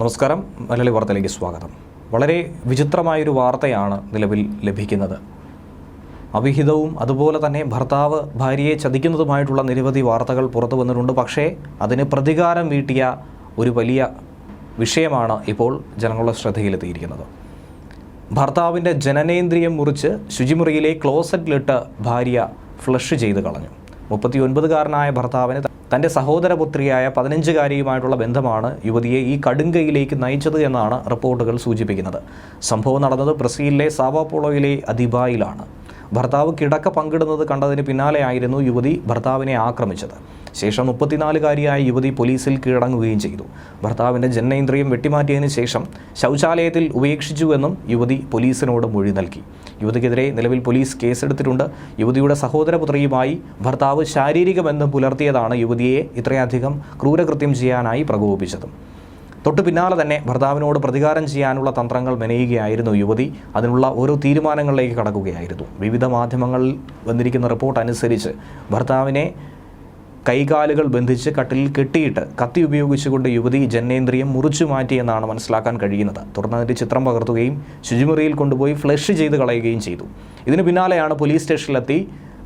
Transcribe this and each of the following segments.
നമസ്കാരം. മലയാളി വാർത്തയിലേക്ക് സ്വാഗതം. വളരെ വിചിത്രമായൊരു വാർത്തയാണ് നിലവിൽ ലഭിക്കുന്നത്. അവിഹിതവും അതുപോലെ തന്നെ ഭർത്താവ് ഭാര്യയെ ചതിക്കുന്നതുമായിട്ടുള്ള നിരവധി വാർത്തകൾ പുറത്തു വന്നിട്ടുണ്ട്. പക്ഷേ അതിന് പ്രതികാരം വീട്ടിയ ഒരു വലിയ വിഷയമാണ് ഇപ്പോൾ ജനങ്ങളുടെ ശ്രദ്ധയിലെത്തിയിരിക്കുന്നത്. ഭർത്താവിന്റെ ജനനേന്ദ്രിയം മുറിച്ച് ശുചിമുറിയിലെ ക്ലോസറ്റിലിട്ട് ഭാര്യ ഫ്ലഷ് ചെയ്ത് കളഞ്ഞു. മുപ്പത്തിയൊൻപതുകാരനായ ഭർത്താവിന് തന്റെ സഹോദരപുത്രിയായ പതിനഞ്ചുകാരിയുമായിട്ടുള്ള ബന്ധമാണ് യുവതിയെ ഈ കടുങ്കയിലേക്ക് നയിച്ചത് എന്നാണ് റിപ്പോർട്ടുകൾ സൂചിപ്പിക്കുന്നത്. സംഭവം നടന്നത് ബ്രസീലിലെ സാവാപോളോയിലെ അദിബായിലാണ്. ഭർത്താവ് കിടക്ക പങ്കിടുന്നത് കണ്ടതിന് പിന്നാലെയായിരുന്നു യുവതി ഭർത്താവിനെ ആക്രമിച്ചത്. ശേഷം മുപ്പത്തിനാലുകാരിയായ യുവതി പോലീസിൽ കീഴടങ്ങുകയും ചെയ്തു. ഭർത്താവിന്റെ ജനനേന്ദ്രിയം വെട്ടിമാറ്റിയതിനു ശേഷം ശൗചാലയത്തിൽ ഉപേക്ഷിച്ചുവെന്നും യുവതി പോലീസിനോട് മൊഴി നൽകി. യുവതിക്കെതിരെ നിലവിൽ പോലീസ് കേസെടുത്തിട്ടുണ്ട്. യുവതിയുടെ സഹോദരപുത്രിയുമായി ഭർത്താവ് ശാരീരിക ബന്ധം പുലർത്തിയതാണ് യുവതിയെ ഇത്രയധികം ക്രൂരകൃത്യം ചെയ്യാനായി പ്രകോപിപ്പിച്ചതും. തൊട്ടു പിന്നാലെ തന്നെ ഭർത്താവിനോട് പ്രതികാരം ചെയ്യാനുള്ള തന്ത്രങ്ങൾ മെനയുകയായിരുന്നു യുവതി. അതിനുള്ള ഓരോ തീരുമാനങ്ങളിലേക്ക് കടക്കുകയായിരുന്നു. വിവിധ മാധ്യമങ്ങളിൽ വന്നിരിക്കുന്ന റിപ്പോർട്ട് അനുസരിച്ച് ഭർത്താവിനെ കൈകാലുകൾ ബന്ധിച്ച് കട്ടിലിൽ കെട്ടിയിട്ട് കത്തി ഉപയോഗിച്ചുകൊണ്ട് യുവതി ജനനേന്ദ്രിയം മുറിച്ചു മാറ്റിയെന്നാണ് മനസ്സിലാക്കാൻ കഴിയുന്നത്. തുടർന്ന് അതിന്റെ ചിത്രം പകർത്തുകയും ശുചിമുറിയിൽ കൊണ്ടുപോയി ഫ്ലഷ് ചെയ്ത് കളയുകയും ചെയ്തു. ഇതിന് പിന്നാലെയാണ് പോലീസ് സ്റ്റേഷനിലെത്തി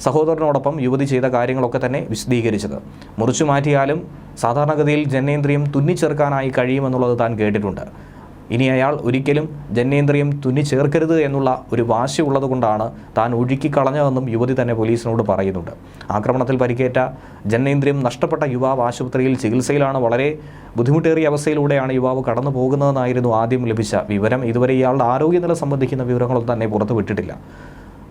സഹോദരനോടൊപ്പം യുവതി ചെയ്ത കാര്യങ്ങളൊക്കെ തന്നെ വിശദീകരിച്ചത്. മുറിച്ചു മാറ്റിയാലും സാധാരണഗതിയിൽ ജനനേന്ദ്രിയം തുന്നിച്ചേർക്കാനായി കഴിയുമെന്നുള്ളത് താൻ കേട്ടിട്ടുണ്ട്. ഇനി അയാൾ ഒരിക്കലും ജനനേന്ദ്രിയം തുന്നിച്ചേർക്കരുത് എന്നുള്ള ഒരു വാശി ഉള്ളതുകൊണ്ടാണ് താൻ ഒഴുക്കിക്കളഞ്ഞതെന്നും യുവതി തന്നെ പോലീസിനോട് പറയുന്നുണ്ട്. ആക്രമണത്തിൽ പരിക്കേറ്റ ജനനേന്ദ്രിയം നഷ്ടപ്പെട്ട യുവാവ് ആശുപത്രിയിൽ ചികിത്സയിലാണ്. വളരെ ബുദ്ധിമുട്ടേറിയ അവസ്ഥയിലൂടെയാണ് യുവാവ് കടന്നു പോകുന്നതെന്നായിരുന്നു ആദ്യം ലഭിച്ച വിവരം. ഇതുവരെ ഇയാളുടെ ആരോഗ്യനില സംബന്ധിക്കുന്ന വിവരങ്ങളൊന്നും തന്നെ പുറത്തുവിട്ടിട്ടില്ല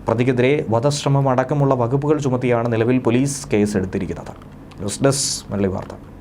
പ്രതിക്കെതിരെ വധശ്രമം അടക്കമുള്ള വകുപ്പുകൾ ചുമത്തിയാണ് നിലവിൽ പോലീസ് കേസെടുത്തിരിക്കുന്നത്. ന്യൂസ് ഡെസ്ക് മലയാളി വാർത്ത.